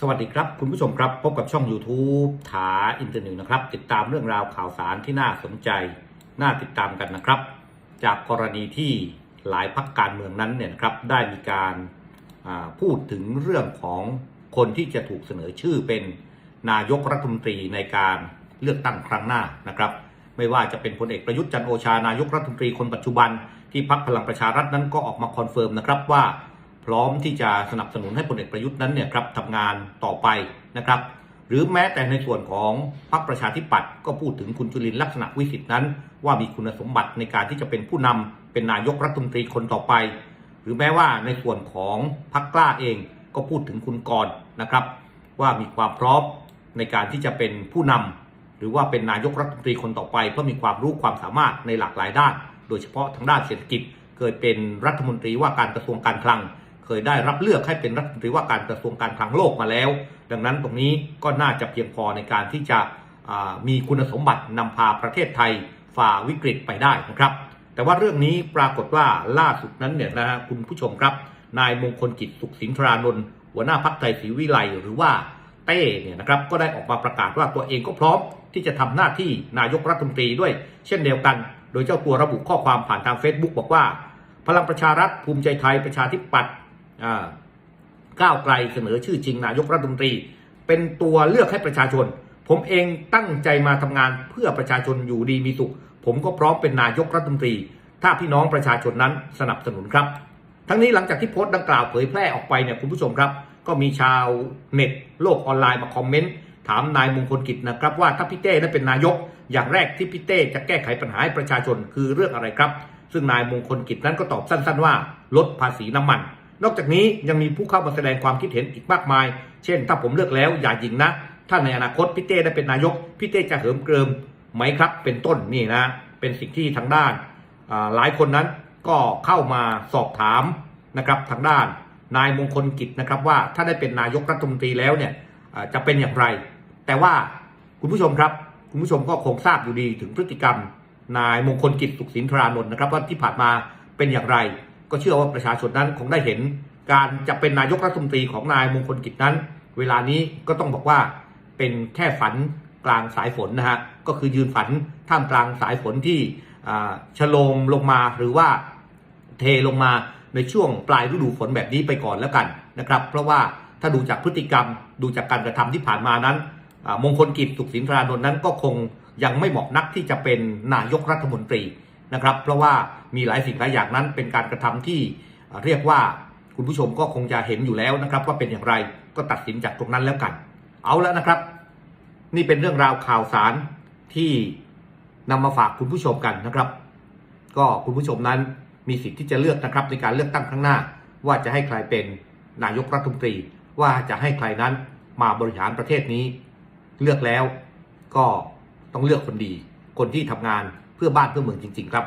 สวัสดีครับ คุณผู้ชมครับ พบกับช่อง YouTube ถาอินเตอร์นิวนะครับ ติดตามเรื่องราวข่าวสารที่น่าสนใจ น่าติดตามกันนะครับ จากกรณีที่หลายพักการเมืองนั้นเนี่ยครับได้มีการพูดถึงเรื่องของคนที่จะถูกเสนอชื่อเป็นนายกรัฐมนตรีในการเลือกตั้งครั้งหน้านะครับ ไม่ว่าจะเป็นพลเอกประยุทธ์จันโอชานายกรัฐมนตรีคนปัจจุบันที่พักพลังประชารัฐนั้นก็ออกมาคอนเฟิร์มนะครับว่า พร้อมที่จะสนับสนุนให้พลเอกประยุทธ์นั้นเนี่ยครับทำงานต่อไปนะครับ หรือแม้แต่ในส่วนของพรรคประชาธิปัตย์ก็พูดถึงคุณจุลินลักษณะวิสิทธินั้น ว่ามีคุณสมบัติในการที่จะเป็นผู้นำเป็นนายกรัฐมนตรีคนต่อไป หรือแม้ว่าในส่วนของพรรคกล้าเองก็พูดถึงคุณกรณ์นะครับ ว่ามีความพร้อมในการที่จะเป็นผู้นำหรือว่าเป็นนายกรัฐมนตรีคนต่อไป เพราะมีความรู้ความสามารถในหลากหลายด้าน โดยเฉพาะทางด้านเศรษฐกิจเคยเป็นรัฐมนตรีว่าการกระทรวงการคลัง เคยได้รับเลือกให้เป็นรัฐมนตรีว่าการกระทรวงการคลังโลกมาแล้ว ดังนั้นตรงนี้ก็น่าจะเพียงพอในการที่จะมีคุณสมบัตินำพาประเทศไทยฝ่าวิกฤตไปได้นะครับ แต่ว่าเรื่องนี้ปรากฏว่าล่าสุดนั้นเนี่ยนะฮะคุณผู้ชมครับ นายมงคลกิจสุขสินทรานนท์หัวหน้าพักไทยศรีวิไลหรือว่าเต้เนี่ยนะครับก็ได้ออกมาประกาศว่าตัวเองก็พร้อมที่จะทำหน้าที่นายกรัฐมนตรีด้วย เช่นเดียวกัน โดยเจ้าตัวระบุข้อความผ่านทาง Facebook บอกว่า พลังประชารัฐภูมิใจไทยประชาธิปัตย์ ก้าวไกลเสนอชื่อจริงนายกรัฐมนตรี เป็นตัวเลือกให้ประชาชน ผมเองตั้งใจมาทำงานเพื่อประชาชนอยู่ดีมีสุข ผมก็พร้อมเป็นนายกรัฐมนตรี ถ้าพี่น้องประชาชนนั้นสนับสนุนครับ ทั้งนี้หลังจากที่โพสต์ดังกล่าวเผยแพร่ออกไปเนี่ยคุณผู้ชมครับ ก็มีชาวเน็ตโลกออนไลน์มาคอมเมนต์ถามนายมงคลกิจนะครับว่าถ้าพี่เต้นั้เป็นนายก อย่างแรกที่พี่เต้จะแก้ไขปัญหาให้ประชาชนคือเรื่องอะไรครับ ซึ่งนายมงคลกิจนั้นก็ตอบสั้น ๆ ว่า ลดภาษีน้ำมัน นอกจากนี้ยังมีผู้เข้ามาแสดงความคิดเห็นอีกมากมาย เช่น ถ้าผมเลือกแล้วอย่ายิงนะ ถ้าในอนาคตพี่เต้ได้เป็นนายกพี่เต้จะเหิมเกริมไหมครับ เป็นต้นนี่นะ เป็นสิ่งที่ทางด้านหลายคนนั้นก็เข้ามาสอบถามนะครับทางด้านนายมงคลกิจนะครับว่าถ้าได้เป็นนายกรัฐมนตรีแล้วเนี่ยจะเป็นอย่างไร แต่ว่าคุณผู้ชมครับ คุณผู้ชมก็คงทราบอยู่ดีถึงพฤติกรรม นายมงคลกิจสุขสินทรานนท์นะครับว่าที่ผ่านมาเป็นอย่างไร ก็เชื่อว่าประชาชนนั้นคงได้เห็น การจะเป็นนายกรัฐมนตรีของนายมงคลกิจนั้น เวลานี้ก็ต้องบอกว่าเป็นแค่ฝันกลางสายฝนนะฮะก็คือยืนฝันท่ามกลางสายฝนที่อ่าชโลมลงมาหรือว่าเทลงมาในช่วงปลายฤดูฝนแบบนี้ไปก่อนแล้วกันนะครับ เพราะว่าถ้าดูจากพฤติกรรมดูจากการกระทำที่ผ่านมานั้น มงคลกิจสุขสินทรานนท์นั้นก็คงยังไม่เหมาะนักที่จะเป็นนายกรัฐมนตรี นะครับ เพราะว่ามีหลายสิ่งหลายอย่างนั้นเป็นการกระทำที่เรียกว่าคุณผู้ชมก็คงจะเห็นอยู่แล้วนะครับ ว่าเป็นอย่างไรก็ตัดสินจากตรงนั้นแล้วกัน เอาแล้วนะครับ นี่เป็นเรื่องราวข่าวสารที่นำมาฝากคุณผู้ชมกันนะครับ ก็คุณผู้ชมนั้นมีสิทธิ์ที่จะเลือกนะครับในการเลือกตั้งครั้งหน้า ว่าจะให้ใครเป็นนายกรัฐมนตรี ว่าจะให้ใครนั้นมาบริหารประเทศนี้ เลือกแล้วก็ต้องเลือกคนดี คนที่ทำงาน เพื่อบ้านเพื่อเมืองจริง ๆ ครับ